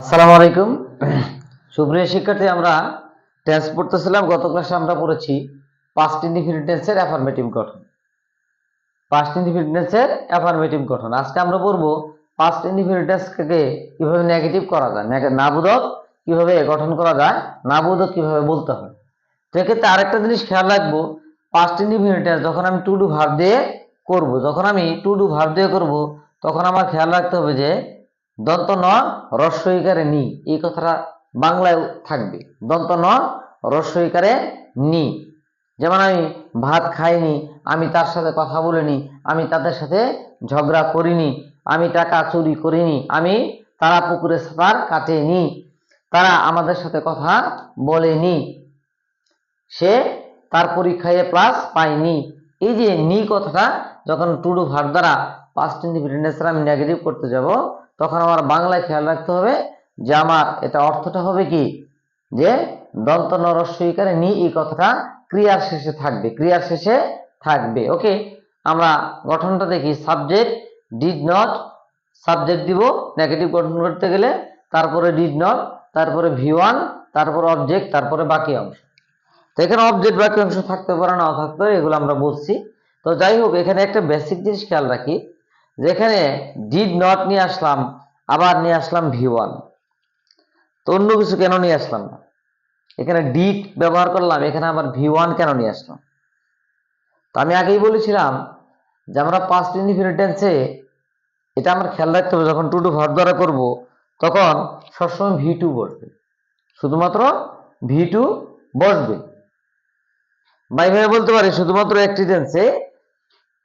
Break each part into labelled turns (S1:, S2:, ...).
S1: আসসালামু আলাইকুম। সুপ্রিয় শিক্ষার্থী, আমরা টেন্স পড়তেছিলাম, গত ক্লাসে আমরা পড়েছি পাস্ট ইনডিফিনিট টেন্সের অ্যাফার্মেটিভ গঠন। পাস্ট ইনডিফিনিট টেন্সের অ্যাফার্মেটিভ গঠন। আজকে আমরা পড়ব পাস্ট ইনডিফিনিট টেন্সকে কীভাবে নেগেটিভ করা যায় নাবোধক কীভাবে গঠন করা যায় নাবোধক কীভাবে বলতে হয়। তো এক্ষেত্রে আরেকটা জিনিস খেয়াল রাখব পাস্ট ইনডিফিনিট টেন্স যখন আমি টু ডু ভার্ব দিয়ে করব, যখন আমি টু ডু ভার্ব দিয়ে করব, তখন আমার খেয়াল রাখতে হবে যে দন্ত ন রস্বইকারে নি, এই কথাটা বাংলায় থাকবে। দন্ত ন রস্বইকারে নি। যেমন আমি ভাত খাইনি, আমি তার সাথে কথা বলিনি, আমি তাদের সাথে ঝগড়া করিনি, আমি টাকা চুরি করিনি, আমি তারা পুকুরে সাঁতার কাটেনি, তারা আমাদের সাথে কথা বলেনি, সে তার পরীক্ষায় প্লাস পায়নি। এই যে নি কথাটা যখন টুডু ভার দ্বারা পাস্ট ইন্ডিপেন্ডেন্স আমি নেগেটিভ করতে যাব, তখন আমার বাংলায় খেয়াল রাখতে হবে যে আমার এটা অর্থটা হবে কি? যে দন্ত নরস্বইকারে নি এই কথাটা ক্রিয়ার শেষে থাকবে, ক্রিয়ার শেষে থাকবে। ওকে আমরা গঠনটা দেখি। সাবজেক্ট ডিড নট সাবজেক্ট দিব নেগেটিভ গঠন করতে গেলে তারপরে ডিড নট তারপরে ভি ওয়ান তারপরে অবজেক্ট তারপরে বাকি অংশ। তো এখানে অবজেক্ট বাকি অংশ থাকতে পারে নাও থাকতে পারে, এগুলো আমরা বলছি। তো যাই হোক, এখানে একটা বেসিক জিনিস খেয়াল রাখি। যেখানে ডিড নট নিয়ে আসলাম, আবার নিয়ে আসলাম ভি ওয়ান তো অন্য কিছু কেন নিয়ে আসলাম না? এখানে ডিড ব্যবহার করলাম, এখানে আবার ভি ওয়ান কেন নিয়ে আসলাম? তো আমি আগেই বলেছিলাম যে আমরা পাস্ট ইনডিফিনিটেন্সে এটা আমার খেয়াল রাখতে হবে, যখন টু টু ভার দ্বারা করব, তখন সবসময় ভি টু বসবে। শুধুমাত্র ভি টু বসবে। বা এইভাবে বলতে পারি, শুধুমাত্র একটি টেন্সে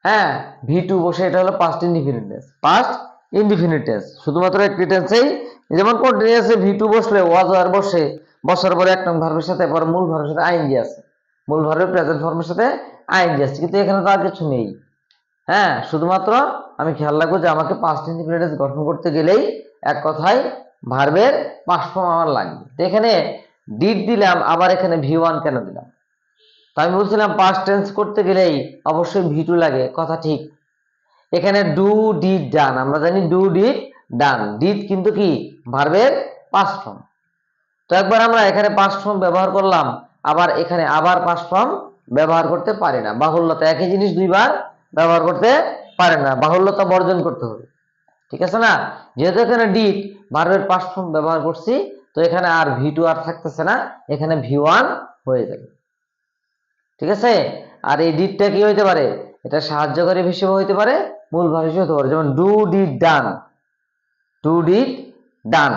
S1: হ্যাঁ ভি টু বসে এটা হলো past indefinite tense past indefinite tense শুধুমাত্র একটি টেন্সেই যেমন কন্টিনিউয়াসে ভি টু বসলে ওয়াজ আর বসে, বসার পরে এক নং ভার্বের সাথে, পর মূল ভার্বের সাথে আইএনজি আছে। মূল ভার্বের প্রেজেন্ট ফর্মের সাথে আইএনজি আছে, কিন্তু এখানে তো আর কিছু নেই। হ্যাঁ শুধুমাত্র আমি খেয়াল রাখব যে আমাকে পাস্ট ইনডিফিনিট গঠন করতে গেলেই এক কথায় ভার্বের পাস্ট ফর্ম আমার লাগবে। তো এখানে ডিড দিলাম, আবার এখানে ভি ওয়ান কেন দিলাম? তো আমি বলছিলাম পাস্ট টেন্স করতে গেলেই অবশ্যই ভি টু লাগে, কথা ঠিক। এখানে ডু ডিড ডান আমরা জানি ডু ডিড ডান ডিড কিন্তু কি? ভার্বের পাস্ট ফর্ম তো একবার আমরা এখানে পাস্ট ফর্ম ব্যবহার করলাম, আবার এখানে আবার পাস্ট ফর্ম ব্যবহার করতে পারি না। বাহুল্যতা একই জিনিস দুইবার ব্যবহার করতে পারে না। বাহুল্যতা বর্জন করতে হবে। ঠিক আছে না? যেহেতু এখানে ডিড ভার্বের পাস্ট ফর্ম ব্যবহার করছি, তো এখানে আর ভি টু আর থাকতেছে না। এখানে ভি ওয়ান হয়ে যাবে। ঠিক আছে? আর এই ডিডটা কি হইতে পারে? এটা সাহায্যকারী হিসেবে হইতে পারে, মূল ভাব হিসেবে হতে পারে। যেমন do did done do did done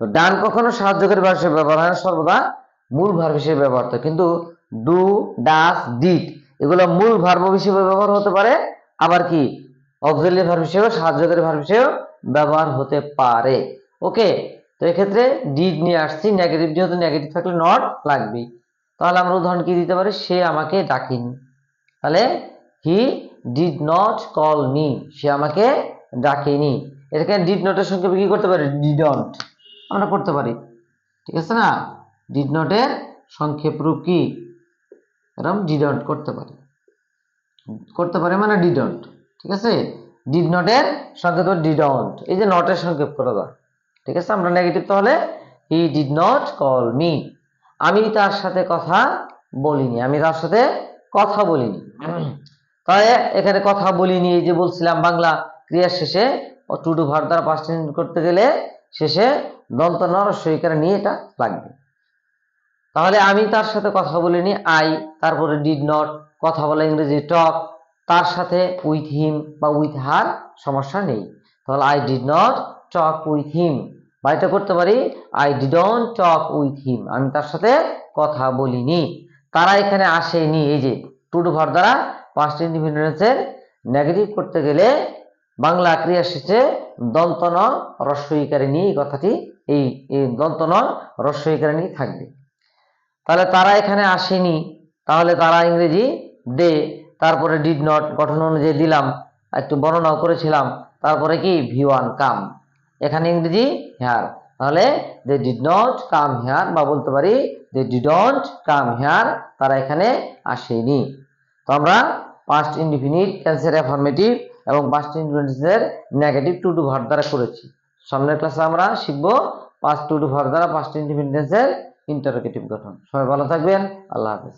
S1: তো ডান কখনো সাহায্যকারী ভাব হিসেবে ব্যবহার হয় সর্বদা মূল ভার হিসেবে ব্যবহার হয়। কিন্তু ডু ডাস ডিড এগুলো মূল ভার্ব হিসেবে ব্যবহার হতে পারে, আবার কি? অক্সিলারি ভার্ব হিসেবে সাহায্যকারী ভার্ব হিসেবে ব্যবহার হতে পারে। ওকে তো এক্ষেত্রে ডিড নিয়ে আসছি নেগেটিভ যেহেতু নেগেটিভ থাকলে নট লাগবেই। তাহলে আমরা উদাহরণ কি দিতে পারি? সে আমাকে ডাকেনি। তাহলে he did not call me সে আমাকে ডাকেনি। এটাকে ডিড নটের সঙ্গে কি করতে পারি? ডিডন্ট আমরা করতে পারি। ঠিক আছে না? ডিড নটের সংক্ষেপ রূপ কি? এরকম ডিডন্ট করতে পারি। করতে পারে মানে ডিডন্ট ঠিক আছে? ডিড নটের সংক্ষেপ ডিডন্ট এই যে নটের সংক্ষেপ করে দেওয়া ঠিক আছে? আমরা নেগেটিভ তাহলে he did not call me আমি তার সাথে কথা বলিনি, আমি তার সাথে কথা বলিনি। তাই এখানে কথা বলিনি, এই যে বলছিলাম বাংলা ক্রিয়ার শেষে টু টু ভার দ্বারা পাস্ট করতে গেলে শেষে দন্ত নর সইকারে নিয়ে এটা লাগবে। তাহলে আমি তার সাথে কথা বলিনি, আই, তারপরে ডিড নট কথা বলা ইংরেজি টক তার সাথে উইথ হিম বা উইথ হার সমস্যা নেই। তাহলে I did not talk with him বা এটা করতে পারি? I didn't talk with him আমি তার সাথে কথা বলিনি। তারা এখানে আসেনি। এই যে টু টু ভার দ্বারা পাস্ট ইন্ডিপেন্ডেন্সের নেগেটিভ করতে গেলে বাংলা ক্রিয়া শেষে দন্ত ন নিয়ে এই কথাটি, এই এই দন্ত ন রস্বইকারে নিয়ে থাকবে। তাহলে তারা এখানে আসেনি। তাহলে তারা ইংরেজি দে, তারপরে ডিড নট গঠন অনুযায়ী দিলাম, একটু বর্ণনাও করেছিলাম। তারপরে কি? ভি ওয়ান কাম এখানে ইংরেজি হেয়ার তাহলে they did not come here বা বলতে পারি দে ডিডন্ট কাম হেয়ার তারা এখানে আসেনি। তো আমরা পাস্ট ইনডিফিনিট টেন্সের অ্যাফার্মেটিভ এবং পাস্ট ইনডিফিনিটেন্সের নেগেটিভ টু টু ভার দ্বারা করেছি। সামনের ক্লাসে আমরা শিখব পাঁচ টু টু ভার দ্বারা পাঁচটি ইন্ডিপেন্ডেন্সের ইন্টারোগেটিভ গঠন। সবাই ভালো থাকবেন, আল্লাহ হাফেজ।